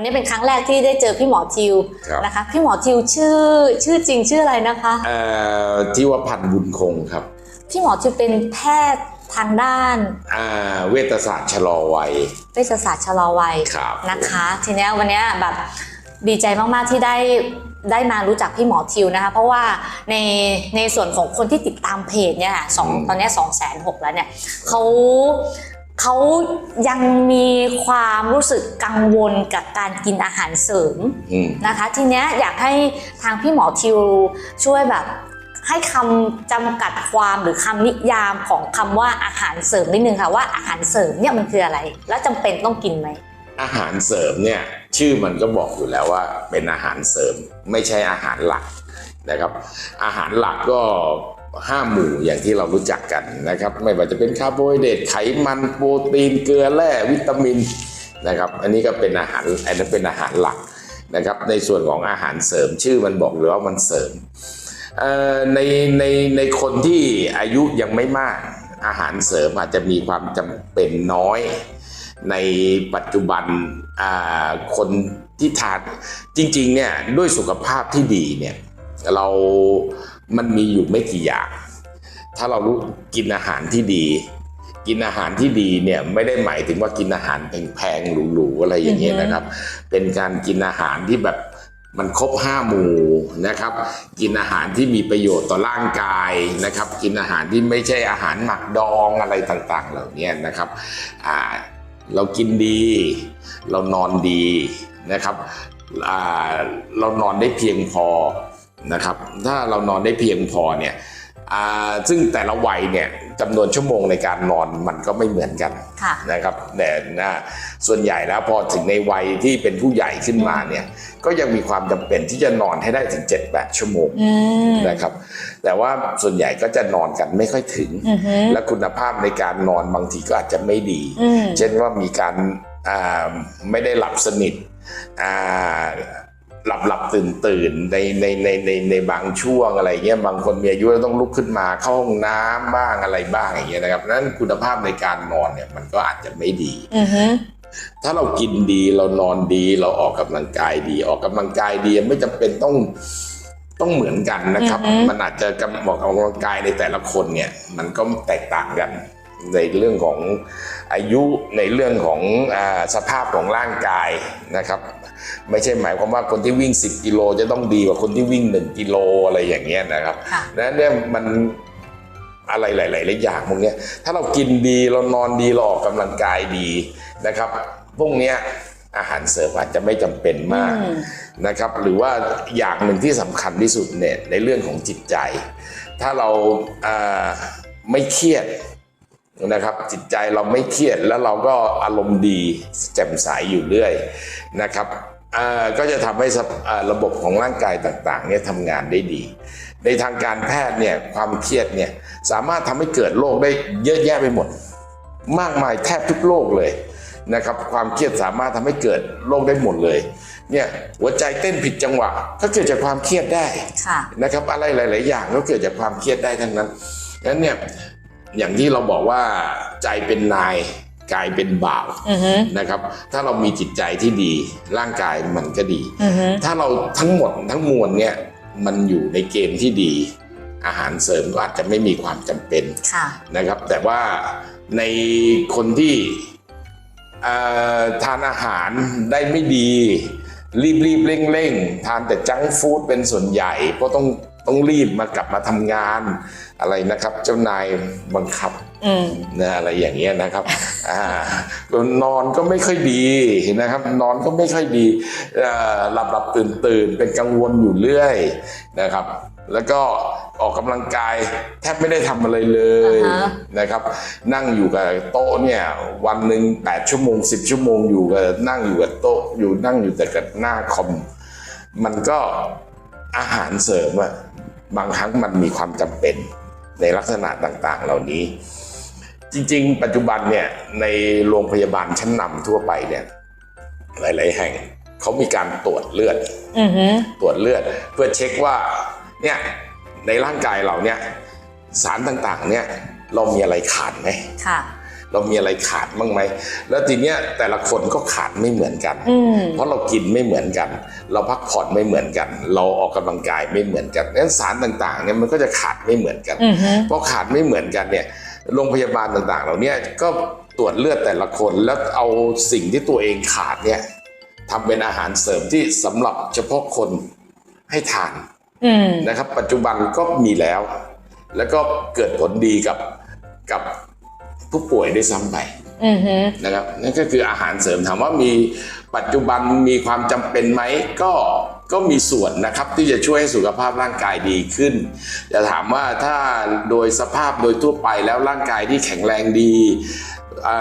วันนี้เป็นครั้งแรกที่ได้เจอพี่หมอทิวครับนะคะ พี่หมอทิวชื่อชื่อจริงชื่ออะไรนะคะเอ่อที่ว่าพันธ์บุญคงครับ พี่หมอทิวเป็นแพทย์ทางด้านอ่าเวชศาสตร์ชะลอวัย เวชศาสตร์ชะลอวัยครับนะคะ ทีเนี้ยวันเนี้ยแบบดีใจมาก ๆ ที่ได้ได้มารู้จักพี่หมอทิวนะคะ เพราะว่าในในส่วนของคนที่ติดตามเพจเนี่ยค่ะสองตอนเนี้สองแสนหกแล้วเนี่ยเขา เขายังมีความรู้สึกกังวลกับการกินอาหารเสริมอืมนะคะ ทีเนี้ยอยากให้ทางพี่หมอทิวช่วยแบบให้คำจำกัดความหรือคำนิยามของคำว่าอาหารเสริมนิดนึงค่ะว่าอาหารเสริมเนี่ยมันคืออะไร แล้วจำเป็นต้องกินไหมอาหารเสริมเนี่ยชื่อมันก็บอกอยู่แล้วว่าเป็นอาหารเสริมไม่ใช่อาหารหลักนะครับ อาหารหลักก็ ห้าหมู่อย่างที่เรารู้จักกันนะครับ ไม่ว่าจะเป็นคาร์โบไฮเดรตไขมันโปรตีนเกลือแร่วิตามินนะครับอันนี้ก็เป็นอาหารอันนั้นเป็นอาหารหลักนะครับในส่วนของอาหารเสริมชื่อมันบอกเลยว่ามันเสริมในในในคนที่อายุยังไม่มากอาหารเสริมอาจจะมีความจำเป็นน้อย ในปัจจุบันคนที่ทานจริงๆเนี่ยด้วยสุขภาพที่ดีเนี่ยเรา มันมีอยู่ไม่กี่อย่าง ถ้าเรารู้กินอาหารที่ดี กินอาหารที่ดีเนี่ยไม่ได้หมายถึงว่ากินอาหารแพงๆหรูๆอะไรอย่างเงี้ยนะครับ เป็นการกินอาหารที่แบบมันครบห้าหมู่นะครับ กินอาหารที่มีประโยชน์ต่อร่างกายนะครับ กินอาหารที่ไม่ใช่อาหารหมักดองอะไรต่างๆ เหล่านี้นะครับอ่าเรากินดี เรานอนดีนะครับเรานอนได้เพียงพอ นะครับ ถ้าเรานอนได้เพียงพอเนี่ยอ่าซึ่งแต่ละวัยเนี่ยจำนวนชั่วโมงในการนอนมันก็ไม่เหมือนกันค่ะนะครับแต่นะส่วนใหญ่แล้วพอถึงในวัยที่เป็นผู้ใหญ่ขึ้นมาเนี่ยก็ยังมีความจำเป็นที่จะนอนให้ได้ถึง 7-8 ชั่วโมงอืมนะครับแต่ว่าส่วนใหญ่ก็จะนอนกันไม่ค่อยถึงอือหือและคุณภาพในการนอนบางทีก็อาจจะไม่ดีอืมเช่นว่ามีการอ่าไม่ได้หลับสนิทอ่า หลับหลับตื่นตื่นในในในในในบางช่วงอะไรเงี้ยบางคนมีอายุแล้วต้องลุกขึ้นมาเข้าห้องน้ำบ้างอะไรบ้างอย่างเงี้ยนะครับนั้นคุณภาพในการนอนเนี่ยมันก็อาจจะไม่ดีอือหือถ้าเรากินดีเรานอนดีเราออกกำลังกายดี ออกกำลังกายดีไม่จำเป็นต้องต้องเหมือนกันนะครับอือฮึมันอาจจะกำบอกออกกำลังกายในแต่ละคนเนี่ย มันก็แตกต่างกัน ในเรื่องของอายุในเรื่องของอาสภาพของร่างกายนะครับ ไม่ใช่หมายความว่าคนที่วิ่ง 10 กิโลจะต้องดีกว่าคนที่วิ่ง 1 กิโลอะไรอย่างเงี้ยนะครับค่ะนั้นเนี่ยมันอะไรหลายๆหลายอย่างพวกเนี้ยถ้าเรากินดีเรานอนดีเราออกกำลังกายดีนะครับ พวกเนี้ยอาหารเสริมอาจจะไม่จำเป็นมากอืมนะครับ หรือว่าอย่างหนึ่งที่สำคัญที่สุดเนี่ยในเรื่องของจิตใจ ถ้าเราอ่าไม่เครียด นะครับ จิตใจเราไม่เครียดแล้วเราก็อารมณ์ดีแจ่มใสอยู่เรื่อยนะครับอ่าก็จะทำให้สภอ่าระบบของร่างกายต่างๆเนี่ยทำงานได้ดี ในทางการแพทย์เนี่ยความเครียดเนี่ยสามารถทำให้เกิดโรคได้เยอะแยะไปหมด มากมายแทบทุกโรคเลยนะครับความเครียดสามารถทำให้เกิดโรคได้หมดเลยเนี่ยหัวใจเต้นผิดจังหวะก็เกิดจากความเครียดได้ค่ะนะครับอะไรหลาย ๆ อย่างก็เกิดจากความเครียดได้ทั้งนั้นงั้นเนี่ย อย่างที่เราบอกว่าใจเป็นนายกายเป็นบ่าวอือหือนะครับ ถ้าเรามีจิตใจที่ดีร่างกายมันก็ดีอือหือถ้าเราทั้งหมดทั้งมวลเนี่ยมันอยู่ในเกณฑ์ที่ดี อาหารเสริมก็อาจจะไม่มีความจำเป็นค่ะนะครับ แต่ว่าในคนที่เอ่อทานอาหารได้ไม่ดี รีบรีบเร่งเร่งทานแต่จังก์ฟู้ดเป็นส่วนใหญ่ เพราะต้อง ต้องรีบมากลับมาทำงานอะไรนะครับ เจ้านายบังคับอืมนะอะไรอย่างเงี้ยนะครับอ่านอนก็ไม่ค่อยดีนะครับ นอนก็ไม่ค่อยดีเอ่อหลับหลับตื่นตื่นเป็นกังวลอยู่เรื่อยนะครับ แล้วก็ออกกำลังกายแทบไม่ได้ทำอะไรเลยอ่าฮะนะครับ นั่งอยู่กับโต๊ะเนี่ยวันหนึ่งแปดชั่วโมงสิบชั่วโมงอยู่กับนั่งอยู่กับโต๊ะอยู่นั่งอยู่แต่กับหน้าคอมมันก็อาหารเสริมอะ บางครั้งมันมีความจำเป็นในลักษณะต่างๆ เหล่านี้ จริง ๆ ปัจจุบันเนี่ยในโรงพยาบาลชั้นนำทั่วไปเนี่ยหลาย ๆ แห่งเขามีการตรวจเลือดอือหือตรวจเลือด เพื่อเช็คว่าเนี่ยในร่างกายเราเนี่ยสารต่างๆ เนี่ยเรามีอะไรขาดไหมค่ะ เรามีอะไรขาดบ้างไหมแล้วทีเนี้ยแต่ละคนก็ขาดไม่เหมือนกันอืมเพราะเรากินไม่เหมือนกัน เราพักผ่อนไม่เหมือนกัน เราออกกำลังกายไม่เหมือนกันงั้นสารต่างๆเนี่ยมันก็จะขาดไม่เหมือนกันอือฮึเพราะขาดไม่เหมือนกันเนี่ยโรงพยาบาลต่างๆเหล่าเนี้ยก็ตรวจเลือดแต่ละคนแล้วเอาสิ่งที่ตัวเองขาดเนี่ยทำเป็นอาหารเสริมที่สำหรับเฉพาะคนให้ทานอืมนะครับ ปัจจุบันก็มีแล้ว แล้วก็เกิดผลดีกับกับ ผู้ป่วยด้วยซ้ำไปอือฮึนะครับนั่นก็คืออาหารเสริมถามว่ามีปัจจุบันมีความจำเป็นไหมก็ก็มีส่วนนะครับที่จะช่วยให้สุขภาพร่างกายดีขึ้นจะถามว่าถ้าโดยสภาพโดยทั่วไปแล้วร่างกายที่แข็งแรงดีเอ่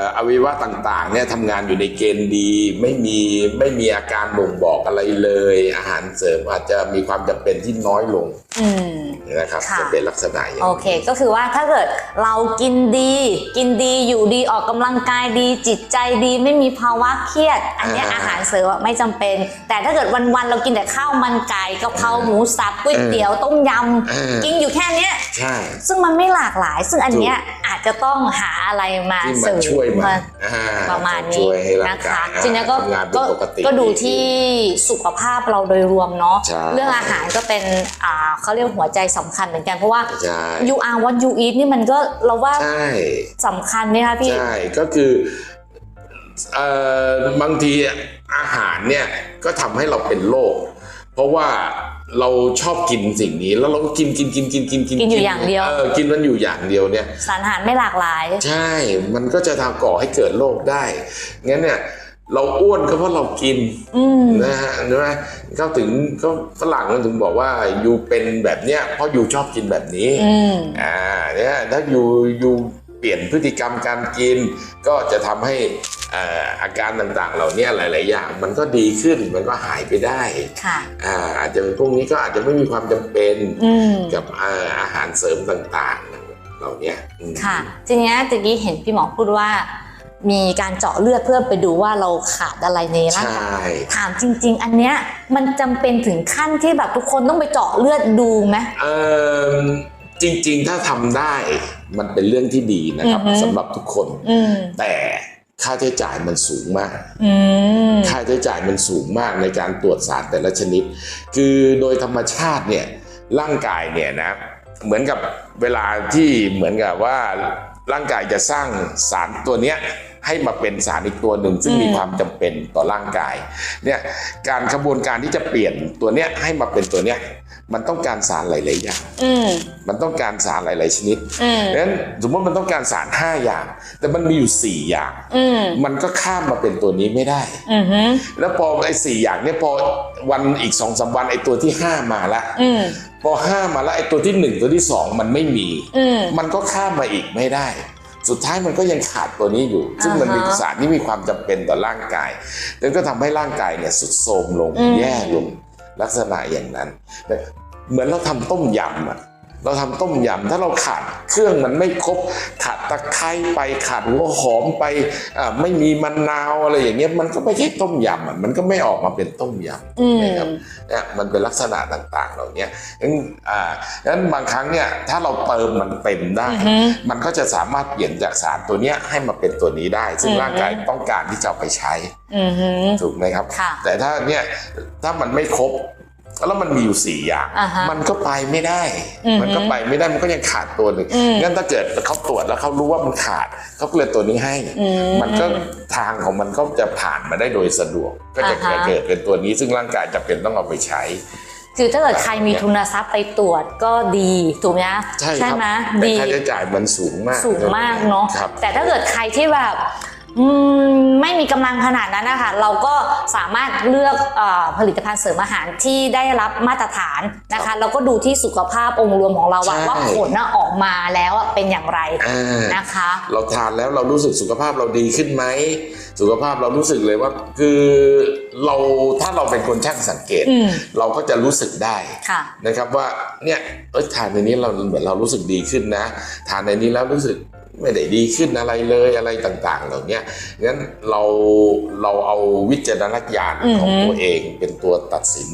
ออวัยวะต่างๆเนี่ยทำงานอยู่ในเกณฑ์ดี ไม่มีไม่มีอาการบ่งบอกอะไรเลย อาหารเสริมอาจจะมีความจำเป็นที่น้อยลงอืม นะครับค่ะ จะเป็นลักษณะอย่างโอนี้ เค ก็คือว่าถ้าเกิดเรากินดี กินดีอยู่ดีออกกำลังกายดี จิตใจดีไม่มีภาวะเครียด อันเนี้ยอาหารเสริมอะไม่จำเป็น แต่ถ้าเกิดวันๆเรากินแต่ข้าวมันไก่กะเพราหมูสับก๋วยเตี๋ยวต้มยเออำกินอยู่แค่เนี้ย ใช่ ซึ่งมันไม่หลากหลาย ซึ่งอันเนี้ยอาจจะต้องหาอะไรมาที่เสมัรินมช่วยมันมาอ่ประมาณช่นี้วยให้ร่างนะกาคะยทีเนี้ยก็ทำงานเป็นก็ปกติก็ดูที่สุขภาพเราโดยรวมเนาะใช่เรื่องอาหารก็เป็นอ่าเขาเรียกหัวใจสำคัญเหมือนกันเพราะว่าใช่ you are what you eat นี่มันก็เราว่าใช่สำคัญไหมคะพี่ใช่ก็คือเอ่อบางทีอาหารเนี่ยก็ทำให้เราเป็นโรค เพราะว่าเราชอบกินสิ่งนี้ แล้วเราก็กินกินกินกินกินกินกินอยู่อย่างเดียว เออกินมันอยู่อย่างเดียวเนี่ย สารอาหารไม่หลากหลาย ใช่ มันก็จะทำก่อให้เกิดโรคได้ งั้นเนี่ย เราอ้วนก็เพราะเรากินอืมนะฮะใช่ไหมเขาถึงเขาฝรั่งมันถึงบอกว่ายูเป็นแบบเนี้ยเพราะยูชอบกินแบบนี้อืมอ่าเนี่ยถ้ายูยูเปลี่ยนพฤติกรรมการกิน ก็จะทำให้ อ่าอาการต่างๆ เหล่านี้หลาย ๆ อย่าง มันก็ดีขึ้นมันก็หายไปได้ค่ะอ่าอาจจะเป็นพวกนี้ก็อาจจะไม่มีความจำเป็นอืมกับอ่าอาหารเสริมต่างๆ เหล่าเนี้ยอืมค่ะทีเนี้ยตะกี้เห็นพี่หมอพูดว่า มีการเจาะเลือดเพื่อไปดูว่าเราขาดอะไรในร่างใช่กายถามจริง ๆ อันเนี้ยมันจำเป็นถึงขั้นที่แบบทุกคนต้องไปเจาะเลือดดูไหมเอ่อจริง ๆ ถ้าทำได้มันเป็นเรื่องที่ดีนะครับอือฮึสำหรับทุกคนอืมแต่ ค่าใช้จ่ายมันสูงมากอืมค่าใช้จ่ายมันสูงมากในการตรวจสารแต่ละชนิด คือโดยธรรมชาติเนี่ยร่างกายเนี่ยนะเหมือนกับเวลาที่เหมือนกับว่าร่างกายจะสร้างสารตัวเนี้ยให้มาเป็นสารอีกตัวหนึ่ง ซึ่งอืมมีความจำเป็นต่อร่างกายเนี่ยการขบวนการที่จะเปลี่ยนตัวเนี้ยให้มาเป็นตัวเนี้ย มันต้องการสารหลาย ๆ อย่างอืมมันต้องการสารหลาย ๆ ชนิดอืมดังนั้นสมมติมันต้องการสาร 5 อย่าง แต่มันมีอยู่ 4 อย่างอืมมันก็ข้ามมาเป็นตัวนี้ไม่ได้อืมฮึแล้วพอไอ้สอย่างเนี่ยพอวันอีกสองสามวันไอ้ตัวที่ 5 มาละอืมพอ 5 มาแล้วไอ้ตัวที่ 1 ตัวที่ 2 มันไม่มีอืมมันก็ข้ามมาอีกไม่ได้ สุดท้ายมันก็ยังขาดตัวนี้อยู่ ซึ่งมันอ่าฮะเป็นสารที่มีความจำเป็นต่อร่างกายแล้วก็ทำให้ร่างกายเนี่ยสุดโทรมลงอืมแย่ลง ลักษณะอย่างนั้น เหมือนเราทำต้มยำอะ เราทำต้มยำถ้าเราขาดเครื่องมันไม่ครบขาดตะไคร้ไปขาดหัวหอมไปอ่าไม่มีมะนาวอะไรอย่างเงี้ยมันก็ไม่ใช่ต้มยำอะมันก็ไม่ออกมาเป็นต้มยำอืมนะครับเนี่ยมันเป็นลักษณะต่างๆ เหล่านี้งั้นอ่างั้นบางครั้งเนี่ยถ้าเราเติมมันเต็มได้อือฮึมันก็จะสามารถเปลี่ยนจากสารตัวเนี้ยให้มาเป็นตัวนี้ได้ ซึ่งอือฮึร่างกายต้องการที่จะเอาไปใช้อืมฮึถูกไหมครับค่ะแต่ถ้าเนี่ยถ้ามันไม่ครบ แล้วมันมีอยู่สี่อย่างอ่าฮะมันก็ไปไม่ได้อือฮึมันก็ไปไม่ได้มันก็ยังขาดตัวหนึ่งอืมงั้นถ้าเกิดเขาตรวจแล้วเขารู้ว่ามันขาดเขาก็เลยตัวนี้ให้อืมมันก็ทางของมันก็จะผ่านมาได้โดยสะดวก ก็จะอ่าฮะเกิดเป็นตัวนี้ ซึ่งร่างกายจะเป็นต้องเอาไปใช้คือถ้าเกิดใครมีทุนทรัพย์ไปตรวจก็ดีถูกไหมใช่ครับไหมแต่ดีค่าใช้จ่ายมันสูงมาก สูงมากเนาะครับแต่ถ้าเกิดใครที่แบบอืม ไม่มีกำลังขนาดนั้นนะคะเราก็สามารถเลือกเออผลิตภัณฑ์เสริมอาหารที่ได้รับมาตรฐานนะคะแล้วก็ดูที่สุขภาพองค์รวมของเราอะว่าผลน่ะออกมาแล้วอะเป็นอย่างไรอ่านะคะ เราทานแล้วเรารู้สึกสุขภาพเราดีขึ้นไหมสุขภาพเรารู้สึกเลยว่าคือเราถ้าเราเป็นคนช่างสังเกตอืมเราก็จะรู้สึกได้ค่ะนะครับว่าเนี่ยเอยทานในนี้เราเหมือนเรารู้สึกดีขึ้นนะ ทานในนี้แล้วรู้สึก ไม่ได้ดีขึ้นอะไรเลยอะไรต่างๆ เหล่าเนี้ยงั้นเราเราเอาวิจารณญาณของอือฮึตัวเองเป็นตัวตัดสิน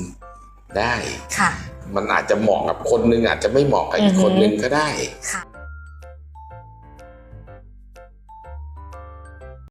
ได้ค่ะมันอาจจะเหมาะกับคนหนึงอาจจะไม่เหมาะกับอีกอือฮึคนหนึงก็ได้ค่ะ